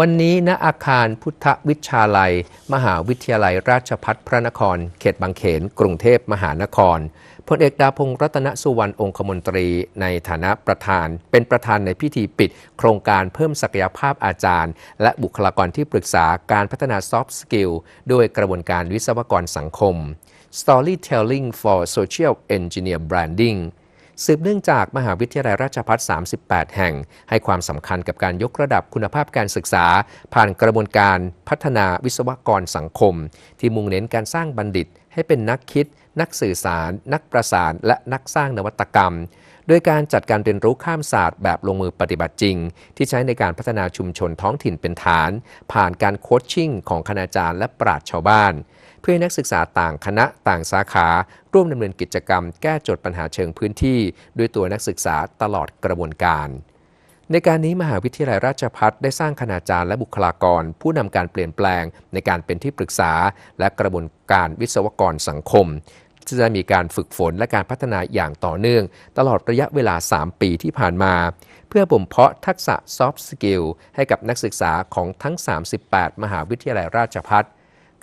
วันนี้ณอาคารพุทธวิชาลัย มหาวิทยาลัยราชพัฒพระนคร เขตบางเขน กรุงเทพมหานครพลเอกดาพงศ์รัตนสุวรรณองคมนตรี ในฐานะประธาน เป็นประธานในพิธีปิด โครงการเพิ่มศักยภาพอาจารย์ และบุคลากรที่ปรึกษาการพัฒนา soft skill ด้วยกระบวนการวิศวกรสังคม Storytelling for Social Engineer Branding สืบเนื่องจากมหาวิทยาลัยราชภัฏ38 แห่ง ให้ความสำคัญกับการยกระดับคุณภาพการศึกษา ผ่านกระบวนการพัฒนาวิศวกรสังคม ที่มุ่งเน้นการสร้างบัณฑิต ให้เป็นนักคิด นักสื่อสาร นักประสาน และนักสร้างนวัตกรรมโดยการจัดการเรียนรู้ข้ามศาสตร์แบบลงมือปฏิบัติจริง ที่ใช้ในการพัฒนาชุมชนท้องถิ่นเป็นฐาน ผ่านการโคชชิ่งของคณาจารย์และปราชญ์ชาวบ้าน พื่อให้นักศึกษาต่างคณะต่างสาขา ร่วมดำเนินกิจกรรม แก้โจทย์ปัญหาเชิงพื้นที่ ด้วยตัวนักศึกษาตลอดกระบวนการ ในการนี้มหาวิทยาลัยราชภัฏได้สร้างคณาจารย์และบุคลากร ผู้นำการเปลี่ยนแปลง ในการเป็นที่ปรึกษา และกระบวนการวิศวกรสังคมจะมีการฝึกฝนและการพัฒนาอย่างต่อเนื่อง ตลอดระยะเวลา 3 ปีที่ผ่านมา เพื่อบ่มเพาะทักษะ soft skill ให้กับนักศึกษาของทั้ง 38 มหาวิทยาลัยราชภัฏ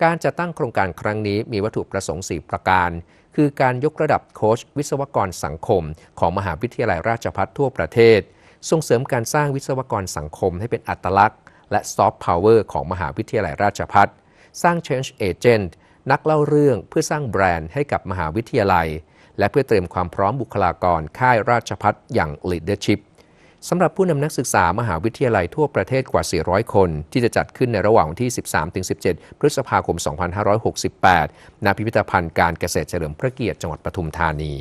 การจัดตั้งโครงการครั้งนี้มีวัตถุประสงค์ 4 ประการ คือการยกระดับโค้ชวิศวกรสังคม ของมหาวิทยาลัยราชภัฏทั่วประเทศ ส่งเสริมการสร้างวิศวกรสังคมให้เป็นอัตลักษณ์ และซอฟต์พาวเวอร์ของมหาวิทยาลัยราชภัฏสร้าง change agent นักเล่าเรื่องเพื่อสร้างแบรนด์ให้กับมหาวิทยาลัย และเพื่อเตรียมความพร้อมบุคลากรค่ายราชพัฒอย่าง leadership สำหรับผู้นำนักศึกษามหาวิทยาลัยทั่วประเทศกว่า 400 คน ที่จะจัดขึ้นในระหว่างวันที่ 13-17 พฤษภาคม 2568 ณ พิพิธภัณฑ์การเกษตรเฉลิมพระเกียรติจังหวัดปทุมธานี